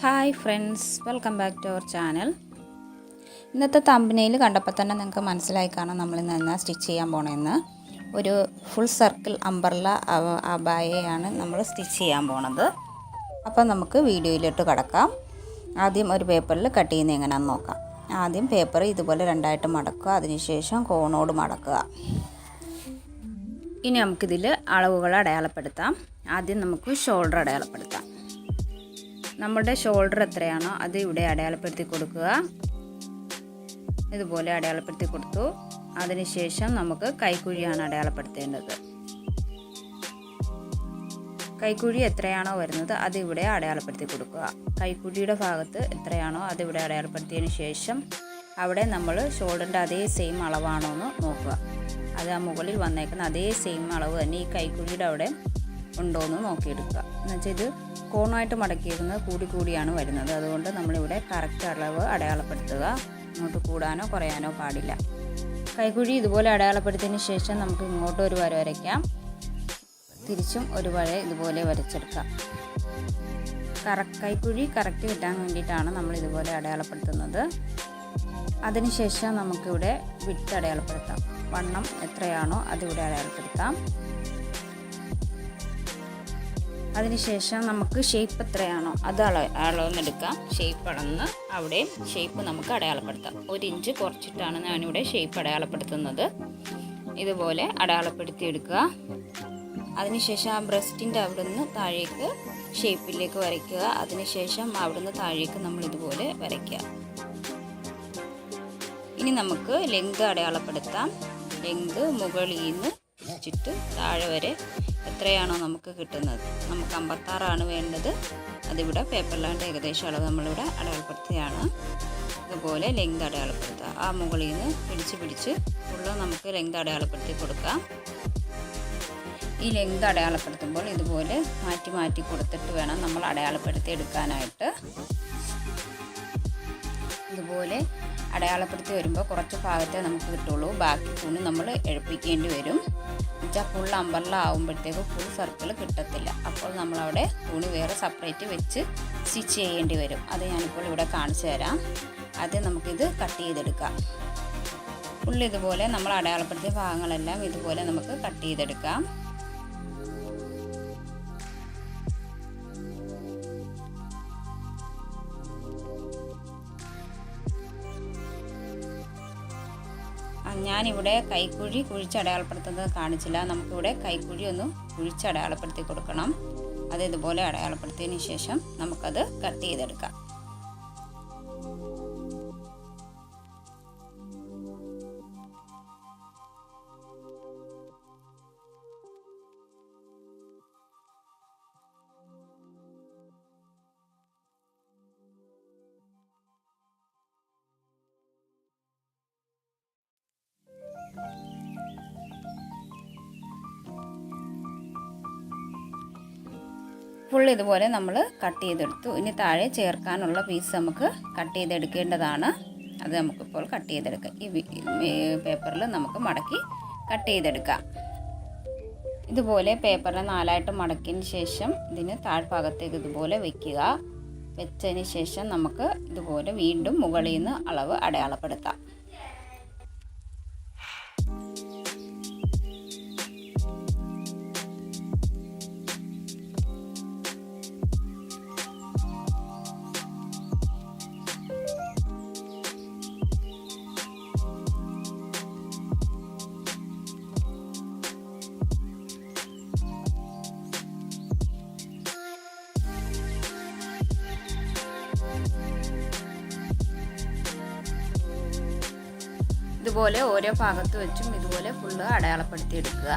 Hi friends welcome back to our channel ഇന്നത്തെ തമ്പനയിൽ കണ്ടപ്പോൾ തന്നെ നിങ്ങൾക്ക് മനസ്സിലായി കാണാം നമ്മൾ ഇന്ന് എന്നാ സ്റ്റിച്ച് ചെയ്യാൻ പോണതെന്ന് ഒരു ഫുൾ സർക്കിൾ അമ്പർല അബായയാണ് നമ്മൾ സ്റ്റിച്ച് ചെയ്യാൻ പോണത്. അപ്പോൾ നമുക്ക് വീഡിയോയിലോട്ട് കിടക്കാം. ആദ്യം ഒരു പേപ്പറിൽ കട്ട് ചെയ്യുന്നത് എങ്ങനെയാണെന്ന് നോക്കാം. ആദ്യം പേപ്പർ ഇതുപോലെ രണ്ടായിട്ട് മടക്കുക അതിനുശേഷം കോണോട് മടക്കുക. ഇനി നമുക്കിതിൽ അളവുകൾ അടയാളപ്പെടുത്താം. ആദ്യം നമുക്ക് ഷോൾഡർ അടയാളപ്പെടുത്താം. നമ്മുടെ ഷോൾഡർ എത്രയാണോ അത് ഇവിടെ അടയാളപ്പെടുത്തി കൊടുക്കുക. ഇതുപോലെ അടയാളപ്പെടുത്തി കൊടുത്തു. അതിനുശേഷം നമുക്ക് കൈക്കുഴിയാണ് അടയാളപ്പെടുത്തേണ്ടത്. കൈക്കുഴി എത്രയാണോ വരുന്നത് അത് ഇവിടെ അടയാളപ്പെടുത്തി കൊടുക്കുക. കൈക്കുഴിയുടെ ഭാഗത്ത് എത്രയാണോ അത് ഇവിടെ അടയാളപ്പെടുത്തിയതിന് ശേഷം അവിടെ നമ്മൾ ഷോൾഡറിന്റെ അതേ സെയിം അളവാണോ എന്ന് നോക്കുക. അത് ആ മുകളിൽ വന്നേക്കുന്ന അതേ സെയിം അളവ് തന്നെ ഈ കൈക്കുഴിയുടെ അവിടെ ഉണ്ടോ എന്ന് നോക്കിയെടുക്കുക. എന്നുവെച്ചാൽ ഇത് കോണായിട്ട് മടക്കിയിരുന്നത് കൂടി കൂടിയാണ് വരുന്നത്. അതുകൊണ്ട് നമ്മളിവിടെ കറക്റ്റ് അളവ് അടയാളപ്പെടുത്തുക. ഇങ്ങോട്ട് കൂടാനോ കുറയാനോ പാടില്ല. കൈക്കുഴി ഇതുപോലെ അടയാളപ്പെടുത്തിയതിന് ശേഷം നമുക്ക് ഇങ്ങോട്ട് ഒരു വര വരയ്ക്കാം. തിരിച്ചും ഒരു വര ഇതുപോലെ വരച്ചെടുക്കാം. കറ കൈക്കുഴി കറക്റ്റ് കിട്ടാൻ വേണ്ടിയിട്ടാണ് നമ്മൾ ഇതുപോലെ അടയാളപ്പെടുത്തുന്നത്. അതിനുശേഷം നമുക്കിവിടെ വിട്ട് അടയാളപ്പെടുത്താം. വണ്ണം എത്രയാണോ അതിവിടെ അടയാളപ്പെടുത്താം. അതിനുശേഷം നമുക്ക് ഷേപ്പ് എത്രയാണോ അത് അള അളവെന്നെടുക്കാം. ഷേപ്പ് അളന്ന് അവിടെ ഷേപ്പ് നമുക്ക് അടയാളപ്പെടുത്താം. ഒരു ഇഞ്ച് കുറച്ചിട്ടാണ് ഞാനിവിടെ ഷേപ്പ് അടയാളപ്പെടുത്തുന്നത്. ഇതുപോലെ അടയാളപ്പെടുത്തി എടുക്കുക അതിനുശേഷം ആ ബ്രസ്റ്റിന്റെ അവിടെ നിന്ന് താഴേക്ക് ഷേപ്പിലേക്ക് വരയ്ക്കുക. അതിനുശേഷം അവിടുന്ന് താഴേക്ക് നമ്മൾ ഇതുപോലെ വരയ്ക്കുക. ഇനി നമുക്ക് ലെങ്ത് അടയാളപ്പെടുത്താം. ലെങ്ത് മുകളിൽ നിന്ന് വെച്ചിട്ട് താഴെ വരെ എത്രയാണോ നമുക്ക് കിട്ടുന്നത്. നമുക്ക് അമ്പത്താറാണ് വേണ്ടത്. അതിവിടെ പേപ്പറിലാണ്ട് ഏകദേശം അളവ് നമ്മളിവിടെ അടയാളപ്പെടുത്തുകയാണ് ഇതുപോലെ ലെങ്ത് അടയാളപ്പെടുത്തുക. ആ മുകളിൽ നിന്ന് പിടിച്ച് പിടിച്ച് ഫുള്ള് നമുക്ക് ലെങ്ത് അടയാളപ്പെടുത്തി കൊടുക്കാം. ഈ ലെങ്ത് അടയാളപ്പെടുത്തുമ്പോൾ ഇതുപോലെ മാറ്റി മാറ്റി കൊടുത്തിട്ട് വേണം നമ്മൾ അടയാളപ്പെടുത്തി എടുക്കാനായിട്ട്. ഇതുപോലെ അടയാളപ്പെടുത്തി വരുമ്പോൾ കുറച്ച് ഭാഗത്തെ നമുക്ക് കിട്ടുള്ളൂ. ബാക്കി തുണി നമ്മൾ എഴുപ്പിക്കേണ്ടി വരും. എന്നുവെച്ചാൽ ഫുൾ അമ്പർല ഫുൾ സർക്കിൾ കിട്ടത്തില്ല. അപ്പോൾ നമ്മളവിടെ തുണി വേറെ സെപ്പറേറ്റ് വെച്ച് സ്റ്റിച്ച് ചെയ്യേണ്ടി വരും. അത് ഞാനിപ്പോൾ ഇവിടെ കാണിച്ചു തരാം. ആദ്യം നമുക്കിത് കട്ട് ചെയ്തെടുക്കാം. ഫുൾ ഇതുപോലെ നമ്മൾ അടയാളപ്പെടുത്തിയ ഭാഗങ്ങളെല്ലാം ഇതുപോലെ നമുക്ക് കട്ട് ചെയ്തെടുക്കാം. ഞാനിവിടെ കൈക്കുഴി കുഴിച്ചടയാളപ്പെടുത്തുന്നത് കാണിച്ചില്ല. നമുക്കിവിടെ കൈക്കുഴി ഒന്ന് കുഴിച്ചടയാളപ്പെടുത്തി കൊടുക്കണം. അത് ഇതുപോലെ അടയാളപ്പെടുത്തിയതിന് ശേഷം നമുക്കത് കട്ട് ചെയ്തെടുക്കാം. ഫുൾ ഇതുപോലെ നമ്മൾ കട്ട് ചെയ്തെടുത്തു. ഇനി താഴെ ചേർക്കാനുള്ള പീസ് നമുക്ക് കട്ട് ചെയ്തെടുക്കേണ്ടതാണ്. അത് നമുക്കിപ്പോൾ കട്ട് ചെയ്തെടുക്കാം. ഈ പേപ്പറിൽ നമുക്ക് മടക്കി കട്ട് ചെയ്തെടുക്കാം. ഇതുപോലെ പേപ്പറിനെ നാലായിട്ട് മടക്കിയതിന് ശേഷം ഇതിന് താഴ്ഭാഗത്തേക്ക് ഇതുപോലെ വെക്കുക. വെച്ചതിന് ശേഷം നമുക്ക് ഇതുപോലെ വീണ്ടും മുകളിൽ നിന്ന് അളവ് അടയാളപ്പെടുത്താം. ഇതുപോലെ ഓരോ ഭാഗത്ത് വെച്ചും ഇതുപോലെ ഫുള്ള് അടയാളപ്പെടുത്തി എടുക്കുക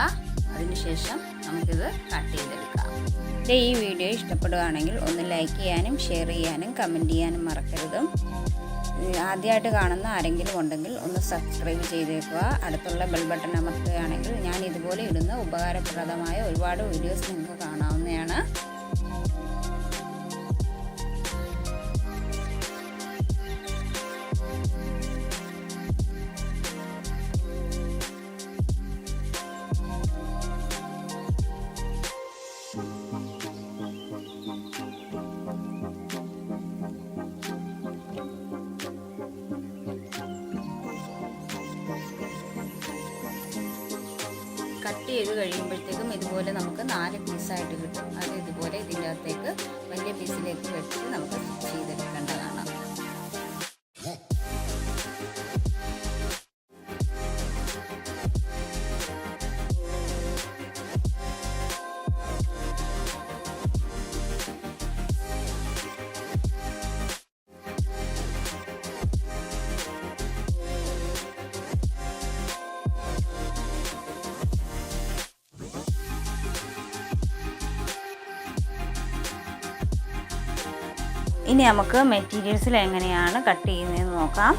അതിനുശേഷം നമുക്കിത് കട്ട് ചെയ്തെടുക്കാം. എന്റെ ഈ വീഡിയോ ഇഷ്ടപ്പെടുകയാണെങ്കിൽ ഒന്ന് ലൈക്ക് ചെയ്യാനും ഷെയർ ചെയ്യാനും കമന്റ് ചെയ്യാനും മറക്കരുത്. ആദ്യമായിട്ട് കാണുന്ന ആരെങ്കിലും ഉണ്ടെങ്കിൽ ഒന്ന് സബ്സ്ക്രൈബ് ചെയ്തേക്കുക. അടുത്തുള്ള ബെൽ ബട്ടൺ അമർത്തുകയാണെങ്കിൽ ഞാൻ ഇതുപോലെ ഇടുന്ന ഉപകാരപ്രദമായ ഒരുപാട് വീഡിയോസ് നിങ്ങൾക്ക് കാണാവുന്നതാണ്. ചെയ്ത് കഴിയുമ്പോഴത്തേക്കും ഇതുപോലെ നമുക്ക് നാല് പീസായിട്ട് കിട്ടും. അത് ഇതുപോലെ ഇതിന്റെ അകത്തേക്ക് വലിയ പീസിലേക്ക് വെച്ച് നമുക്ക് സ്റ്റിച്ച് ചെയ്തെടുക്കേണ്ടതാണ് ഇനി നമുക്ക് മെറ്റീരിയൽസിൽ എങ്ങനെയാണ് കട്ട് ചെയ്യുന്നതെന്ന് നോക്കാം.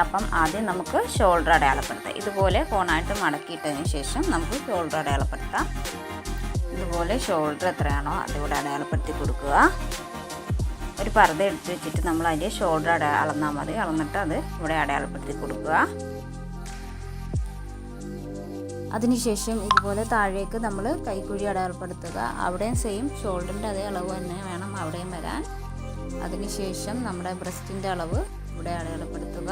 അപ്പം ആദ്യം നമുക്ക് ഷോൾഡർ അടയാളപ്പെടുത്താം. ഇതുപോലെ കോണായിട്ട് മടക്കിയിട്ടതിന് ശേഷം നമുക്ക് ഷോൾഡർ അടയാളപ്പെടുത്താം. ഇതുപോലെ ഷോൾഡർ എത്രയാണോ അതിവിടെ അടയാളപ്പെടുത്തി കൊടുക്കുക. ഒരു പർദ്ദ എടുത്ത് വെച്ചിട്ട് നമ്മൾ അതിന്റെ ഷോൾഡർ അട അളന്നാൽ മതി. അളന്നിട്ട് അത് ഇവിടെ അടയാളപ്പെടുത്തി കൊടുക്കുക. അതിനുശേഷം ഇതുപോലെ താഴേക്ക് നമ്മൾ കൈക്കുഴി അടയാളപ്പെടുത്തുക. അവിടെയും സെയിം ഷോൾഡറിന്റെ അതേ അളവ് തന്നെ വേണം അവിടെയും വരാൻ. അതിനുശേഷം നമ്മുടെ ബ്രസ്റ്റിന്റെ അളവ് ഇവിടെ അടയാളപ്പെടുത്തുക.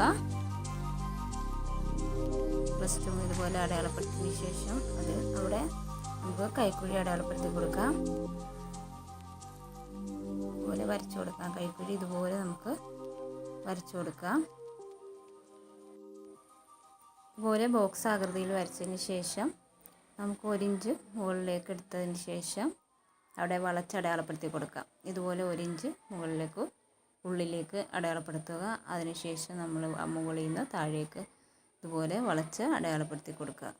ബ്രസ്റ്റും ഇതുപോലെ അടയാളപ്പെടുത്തിയതിന് ശേഷം അത് അവിടെ നമുക്ക് കൈക്കുഴി അടയാളപ്പെടുത്തി കൊടുക്കാം. ഇതുപോലെ വരച്ചു കൊടുക്കാം. കൈക്കുഴി ഇതുപോലെ നമുക്ക് വരച്ചു കൊടുക്കാം. ഇതുപോലെ ബോക്സ് ആകൃതിയിൽ വരച്ചതിന് ശേഷം നമുക്ക് ഒരു ഇഞ്ച് മുകളിലേക്ക് എടുത്തതിന് ശേഷം അവിടെ വളച്ചടയാളപ്പെടുത്തി കൊടുക്കാം. ഇതുപോലെ ഒരു ഇഞ്ച് മുകളിലേക്ക് ഉള്ളിലേക്ക് അടയാളപ്പെടുത്തുക. അതിനുശേഷം നമ്മൾ മുകളിൽ നിന്ന് താഴേക്ക് ഇതുപോലെ വളച്ച് അടയാളപ്പെടുത്തി കൊടുക്കുക.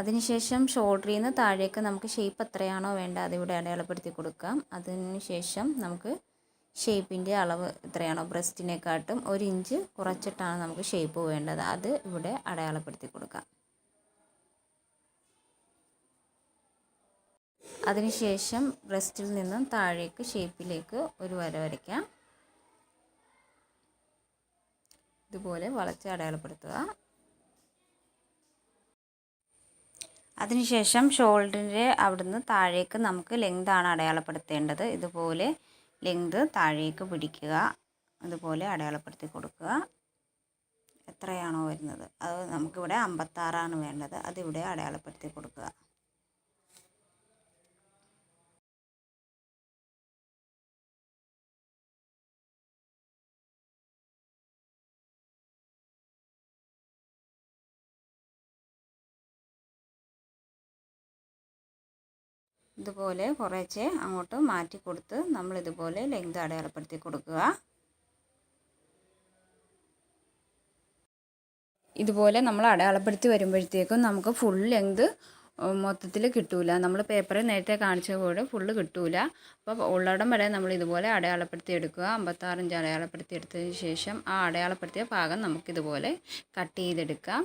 അതിനുശേഷം ഷോൾഡറിൽ നിന്ന് താഴേക്ക് നമുക്ക് ഷേപ്പ് എത്രയാണോ വേണ്ട അതിവിടെ അടയാളപ്പെടുത്തി കൊടുക്കാം. അതിനുശേഷം നമുക്ക് ഷേപ്പിന്റെ അളവ് എത്രയാണോ ബ്രസ്റ്റിനെക്കാട്ടും ഒരു ഇഞ്ച് കുറച്ചിട്ടാണ് നമുക്ക് ഷേപ്പ് വേണ്ടത്. അത് ഇവിടെ അടയാളപ്പെടുത്തി കൊടുക്കാം. അതിനുശേഷം ബ്രസ്റ്റിൽ നിന്നും താഴേക്ക് ഷേപ്പിലേക്ക് ഒരു വര വരയ്ക്കാം. ഇതുപോലെ വളച്ച് അടയാളപ്പെടുത്തുക. അതിനുശേഷം ഷോൾഡറിന്റെ അവിടുന്ന് താഴേക്ക് നമുക്ക് ലെങ്താണ് അടയാളപ്പെടുത്തേണ്ടത്. ഇതുപോലെ ലെങ്ത് താഴേക്ക് പിടിക്കുക. അതുപോലെ അടയാളപ്പെടുത്തി കൊടുക്കുക. എത്രയാണോ വരുന്നത്? അത് നമുക്കിവിടെ അമ്പത്താറാണ് വേണ്ടത്. അതിവിടെ അടയാളപ്പെടുത്തി കൊടുക്കുക. ഇതുപോലെ കുറേശ്ശെ അങ്ങോട്ട് മാറ്റി കൊടുത്ത് നമ്മൾ ഇതുപോലെ ലെങ്ത് അടയാളപ്പെടുത്തി കൊടുക്കുക. ഇതുപോലെ നമ്മൾ അടയാളപ്പെടുത്തി വരുമ്പോഴത്തേക്കും നമുക്ക് ഫുൾ ലെങ്ത് മൊത്തത്തിൽ കിട്ടൂല. നമ്മൾ പേപ്പറിൽ നേരത്തെ കാണിച്ച പോലെ ഫുള്ള് കിട്ടൂല. അപ്പോൾ ഉള്ളടം വരെ നമ്മൾ ഇതുപോലെ അടയാളപ്പെടുത്തി എടുക്കുക. അമ്പത്താറിഞ്ച് അടയാളപ്പെടുത്തി എടുത്തതിന് ശേഷം ആ അടയാളപ്പെടുത്തിയ ഭാഗം നമുക്കിതുപോലെ കട്ട് ചെയ്തെടുക്കാം.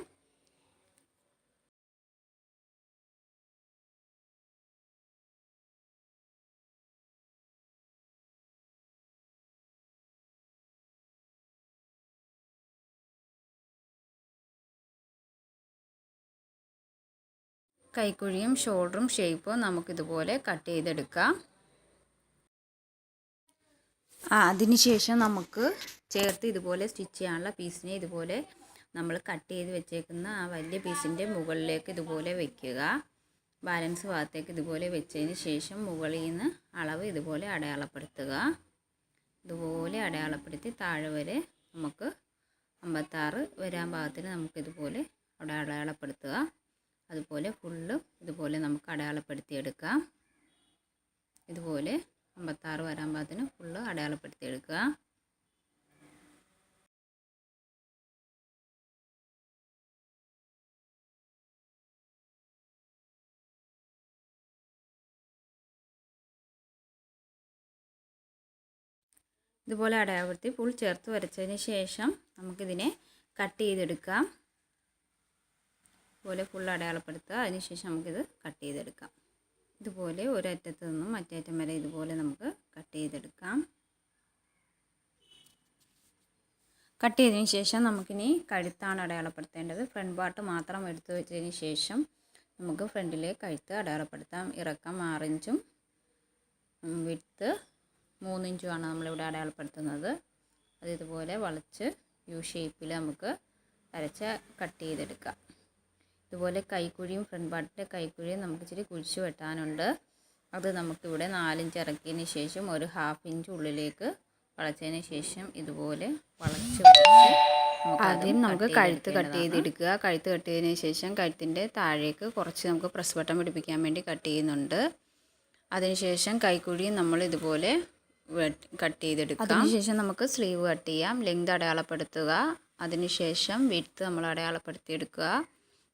കൈക്കുഴിയും ഷോൾഡറും ഷേപ്പും നമുക്കിതുപോലെ കട്ട് ചെയ്തെടുക്കാം. അതിനുശേഷം നമുക്ക് ചേർത്ത് ഇതുപോലെ സ്റ്റിച്ച് ചെയ്യാനുള്ള പീസിനെ ഇതുപോലെ നമ്മൾ കട്ട് ചെയ്ത് വെച്ചേക്കുന്ന ആ വലിയ പീസിന്റെ മുകളിലേക്ക് ഇതുപോലെ വെക്കുക. ബാലൻസ് ഭാഗത്തേക്ക് ഇതുപോലെ വെച്ചതിന് ശേഷം മുകളിൽ നിന്ന് അളവ് ഇതുപോലെ അടയാളപ്പെടുത്തുക. ഇതുപോലെ അടയാളപ്പെടുത്തി താഴെ വരെ നമുക്ക് അമ്പത്താറ് വരാൻ ഭാഗത്തിന് നമുക്കിതുപോലെ അവിടെ അടയാളപ്പെടുത്തുക. അതുപോലെ ഫുള്ള് ഇതുപോലെ നമുക്ക് അടയാളപ്പെടുത്തിയെടുക്കാം. ഇതുപോലെ അമ്പത്താറ് വരാൻ പാകത്തിന് ഫുള്ള് അടയാളപ്പെടുത്തിയെടുക്കുക. ഇതുപോലെ അടയാളപ്പെടുത്തി ഫുൾ ചേർത്ത് വരച്ചതിന് ശേഷം നമുക്കിതിനെ കട്ട് ചെയ്തെടുക്കാം. ഇതുപോലെ ഫുൾ അടയാളപ്പെടുത്തുക. അതിനുശേഷം നമുക്കിത് കട്ട് ചെയ്തെടുക്കാം. ഇതുപോലെ ഒരറ്റത്ത് നിന്നും മറ്റേ അറ്റം വരെ ഇതുപോലെ നമുക്ക് കട്ട് ചെയ്തെടുക്കാം. കട്ട് ചെയ്തതിന് ശേഷം നമുക്കിനി കഴുത്താണ് അടയാളപ്പെടുത്തേണ്ടത്. ഫ്രണ്ട് പാർട്ട് മാത്രം എടുത്തു വെച്ചതിന് ശേഷം നമുക്ക് ഫ്രണ്ടിലെ കഴുത്ത് അടയാളപ്പെടുത്താം. ഇറക്കം ആറിഞ്ചും വിട്ത്ത് മൂന്നിഞ്ചുമാണ് നമ്മളിവിടെ അടയാളപ്പെടുത്തുന്നത്. അത് ഇതുപോലെ വളച്ച് യു ഷേപ്പിൽ നമുക്ക് വരച്ച് കട്ട് ചെയ്തെടുക്കാം. ഇതുപോലെ കൈക്കുഴിയും ഫ്രണ്ട് പാർട്ടിന്റെ കൈക്കുഴിയും നമുക്ക് ഇച്ചിരി കുഴിച്ച് വെട്ടാനുണ്ട്. അത് നമുക്കിവിടെ നാലിഞ്ച് ഇറക്കിയതിന് ശേഷം ഒരു ഹാഫ് ഇഞ്ച് ഉള്ളിലേക്ക് വളച്ചതിന് ശേഷം ഇതുപോലെ വളച്ച് വെച്ച് ആദ്യം നമുക്ക് കഴുത്ത് കട്ട് ചെയ്തെടുക്കുക. കഴുത്ത് കട്ട് ചെയ്തതിന് ശേഷം കഴുത്തിന്റെ താഴേക്ക് കുറച്ച് നമുക്ക് പ്രസ് വട്ടം പിടിപ്പിക്കാൻ വേണ്ടി കട്ട് ചെയ്യുന്നുണ്ട്. അതിനുശേഷം കൈക്കുഴിയും നമ്മൾ ഇതുപോലെ കട്ട് ചെയ്തെടുക്കുക അതിനുശേഷം നമുക്ക് സ്ലീവ് കട്ട് ചെയ്യാം. ലെങ്ത് അടയാളപ്പെടുത്തുക. അതിനുശേഷം വിട്ത് നമ്മൾ അടയാളപ്പെടുത്തിയെടുക്കുക.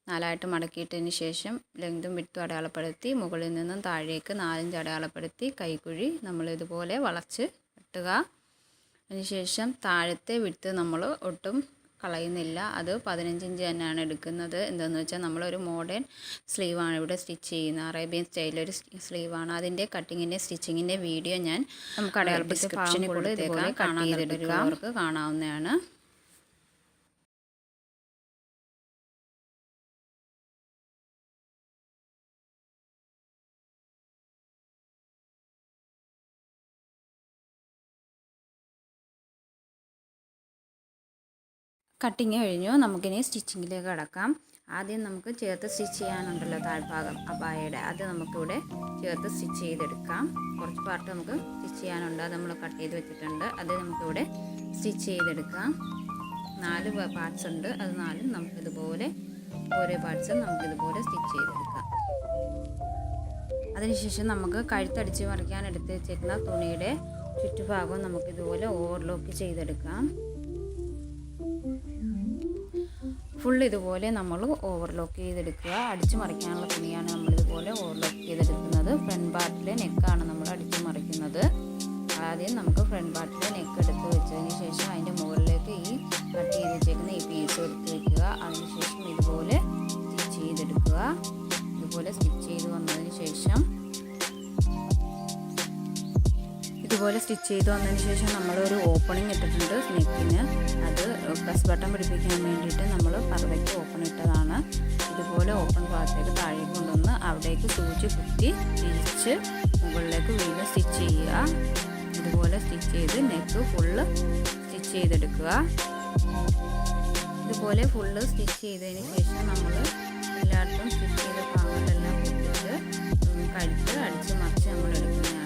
നാലായിട്ട് മടക്കിയിട്ടതിന് ശേഷം ലെങ്തും വിട്ടും അടയാളപ്പെടുത്തി മുകളിൽ നിന്നും താഴേക്ക് നാലഞ്ച് അടയാളപ്പെടുത്തി കൈക്കുഴി നമ്മൾ ഇതുപോലെ വളച്ച് വെട്ടുക. അതിനുശേഷം താഴത്തെ വിട്ട് നമ്മൾ ഒട്ടും കളയുന്നില്ല. അത് പതിനഞ്ച് ഇഞ്ച് തന്നെയാണ് എടുക്കുന്നത്. എന്താണെന്ന് വെച്ചാൽ നമ്മളൊരു മോഡേൺ സ്ലീവാണ് ഇവിടെ സ്റ്റിച്ച് ചെയ്യുന്നത്. അറേബ്യൻ സ്റ്റൈലൊരു സ്ലീവാണ് അതിന്റെ കട്ടിങ്ങിന്റെ സ്റ്റിച്ചിങ്ങിന്റെ വീഡിയോ ഞാൻ നമുക്ക് അടയാളപ്പെടുത്തി ഡിസ്ക്രിപ്ഷനിൽ കൂടെ ഇതുപോലെ കാണാൻ അവർക്ക് കാണാവുന്നതാണ്. കട്ടിങ് കഴിഞ്ഞു. നമുക്കിനി സ്റ്റിച്ചിങ്ങിലേക്ക് കിടക്കാം. ആദ്യം നമുക്ക് ചേർത്ത് സ്റ്റിച്ച് ചെയ്യാനുണ്ടല്ലോ താഴ്ഭാഗം അബായയുടെ. അത് നമുക്കിവിടെ ചേർത്ത് സ്റ്റിച്ച് ചെയ്തെടുക്കാം. കുറച്ച് പാർട്ട് നമുക്ക് സ്റ്റിച്ച് ചെയ്യാനുണ്ട്. അത് നമ്മൾ കട്ട് ചെയ്ത് വെച്ചിട്ടുണ്ട്. അത് നമുക്കിവിടെ സ്റ്റിച്ച് ചെയ്തെടുക്കാം. നാല് പാർട്സ് ഉണ്ട്. അത് നാലും നമുക്കിതുപോലെ ഓരോ പാർട്സും നമുക്കിതുപോലെ സ്റ്റിച്ച് ചെയ്തെടുക്കാം. അതിനുശേഷം നമുക്ക് കഴുത്തടിച്ച് മറിക്കാൻ എടുത്ത് വെച്ചിരുന്ന തുണിയുടെ ചുറ്റുഭാഗവും നമുക്കിതുപോലെ ഓവർലോക്ക് ചെയ്തെടുക്കാം. ഫുൾ ഇതുപോലെ നമ്മൾ ഓവർലോക്ക് ചെയ്തെടുക്കുക. അടിച്ചു മറിക്കാനുള്ള തുണിയാണ് നമ്മളിതുപോലെ ഓവർലോക്ക് ചെയ്തെടുക്കുന്നത്. ഫ്രണ്ട് പാർട്ടിലെ നെക്കാണ് നമ്മൾ അടിച്ചു മറിക്കുന്നത്. ആദ്യം നമുക്ക് ഫ്രണ്ട് പാർട്ടിലെ നെക്ക് എടുത്ത് വെച്ചതിന് ശേഷം അതിന്റെ മുകളിലേക്ക് ഈ കട്ട് ചെയ്ത് വെച്ചേക്കുന്ന ഈ പീസ് എടുത്ത് വെക്കുക. അതിനുശേഷം ഇതുപോലെ സ്റ്റിച്ച് ചെയ്തെടുക്കുക. ഇതുപോലെ സ്റ്റിച്ച് ചെയ്ത് വന്നതിന് ശേഷം ഇതുപോലെ സ്റ്റിച്ച് ചെയ്ത് വന്നതിന് ശേഷം നമ്മളൊരു ഓപ്പണിംഗ് ഇട്ടിട്ടുണ്ട് നെക്കിന് അത് പ്ലസ് ബട്ടൺ പിടിപ്പിക്കാൻ വേണ്ടിയിട്ട് നമ്മൾ പറവയ്ക്ക് ഓപ്പൺ ഇട്ടതാണ്. ഇതുപോലെ ഓപ്പൺ ഭാഗത്തേക്ക് താഴേക്ക് കൊണ്ടുവന്ന് അവിടേക്ക് സൂചി കുത്തി തിരിച്ച് മുകളിലേക്ക് വീണ്ടും സ്റ്റിച്ച് ചെയ്യുക. ഇതുപോലെ സ്റ്റിച്ച് ചെയ്ത് നെക്ക് ഫുള്ള് സ്റ്റിച്ച് ചെയ്തെടുക്കുക. ഇതുപോലെ ഫുള്ള് സ്റ്റിച്ച് ചെയ്തതിന് ശേഷം നമ്മൾ എല്ലായിടത്തും സ്റ്റിച്ച് ചെയ്ത ഭാഗങ്ങളെല്ലാം കുത്തിച്ച് കഴുത്ത് അടിച്ച് മറിച്ച് നമ്മൾ എടുക്കുന്നതാണ്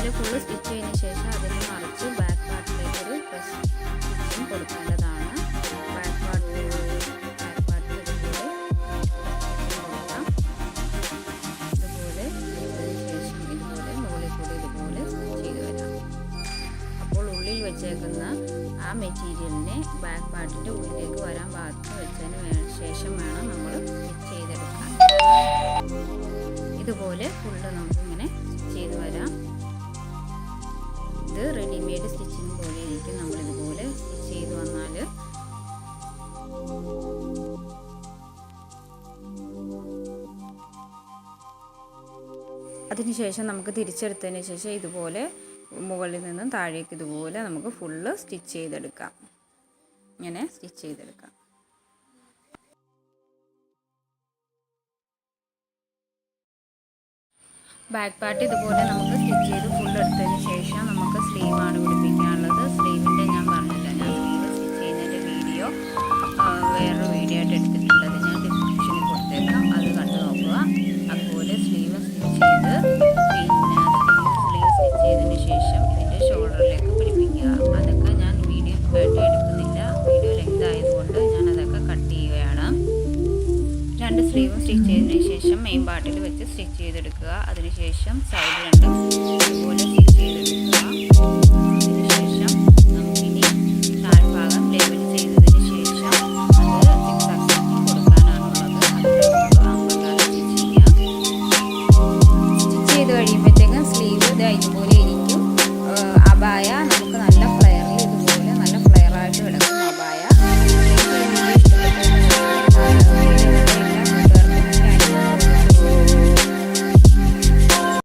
ഇതുപോലെ ഫുള്ള് സ്റ്റിച്ച് ചെയ്തതിന് ശേഷം അതിനെ മറിച്ച് ബാക്ക് പാർട്ടിലേക്ക് ഒരു പ്രസ് സ്റ്റിച്ചും കൊടുക്കേണ്ടതാണ്. ബാക്ക് പാർട്ടിൽ ബാക്ക് പാർട്ടിൽ ഇതുപോലെ ശേഷം ഇതുപോലെ മുകളിൽ കൂടി ഇതുപോലെ ചെയ്ത് വരാം. അപ്പോൾ ഉള്ളിൽ വെച്ചേക്കുന്ന ആ മെറ്റീരിയലിനെ ബാക്ക് പാർട്ടിന്റെ ഉള്ളിലേക്ക് വരാൻ ഭാഗത്ത് വെച്ചതിന് ശേഷം വേണം നമ്മൾ സ്റ്റിച്ച് ചെയ്തെടുക്കാൻ. ഇതുപോലെ ഫുള്ള് നമുക്കിങ്ങനെ അതിനുശേഷം നമുക്ക് തിരിച്ചെടുത്തതിന് ശേഷം ഇതുപോലെ മുകളിൽ നിന്നും താഴേക്ക് ഇതുപോലെ നമുക്ക് ഫുള്ള് സ്റ്റിച്ച് ചെയ്തെടുക്കാം. ഇങ്ങനെ സ്റ്റിച്ച് ചെയ്തെടുക്കാം. ബാക്ക് പാർട്ട് ഇതുപോലെ നമുക്ക് സ്റ്റിച്ച് ചെയ്ത് ഫുള്ള് എടുത്തതിന് ശേഷം നമുക്ക് സ്ലീവാണ് പിടിപ്പിക്കാനുള്ളത്. പാർട്ടിൽ വെച്ച് സ്റ്റിച്ച് ചെയ്തെടുക്കുക. അതിനുശേഷം സൈഡ് രണ്ടും ഇതുപോലെ